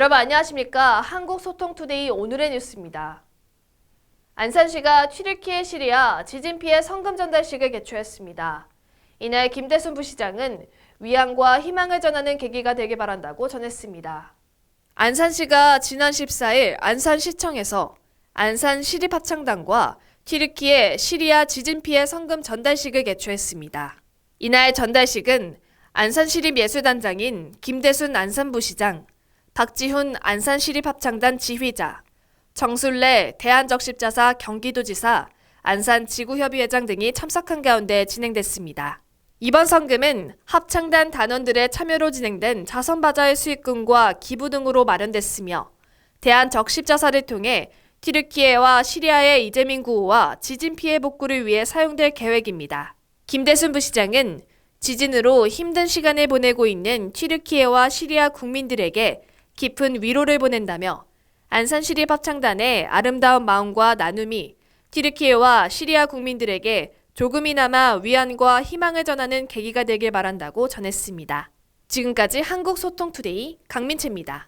여러분 안녕하십니까? 한국소통투데이 오늘의 뉴스입니다. 안산시가 튀르키예 시리아 지진 피해 성금 전달식을 개최했습니다. 이날 김대순 부시장은 위안과 희망을 전하는 계기가 되길 바란다고 전했습니다. 안산시가 지난 14일 안산시청에서 안산 시립합창단과 튀르키예 시리아 지진 피해 성금 전달식을 개최했습니다. 이날 전달식은 안산시립예술단장인 김대순 안산부시장, 박지훈 안산시립합창단 지휘자, 정술래 대한적십자사 경기도지사, 안산지구협의회장 등이 참석한 가운데 진행됐습니다. 이번 성금은 합창단 단원들의 참여로 진행된 자선바자의 수익금과 기부 등으로 마련됐으며 대한적십자사를 통해 튀르키예와 시리아의 이재민 구호와 지진 피해 복구를 위해 사용될 계획입니다. 김대순 부시장은 지진으로 힘든 시간을 보내고 있는 튀르키예와 시리아 국민들에게 깊은 위로를 보낸다며 안산시립 합창단의 아름다운 마음과 나눔이 튀르키예와 시리아 국민들에게 조금이나마 위안과 희망을 전하는 계기가 되길 바란다고 전했습니다. 지금까지 한국소통투데이 강민채입니다.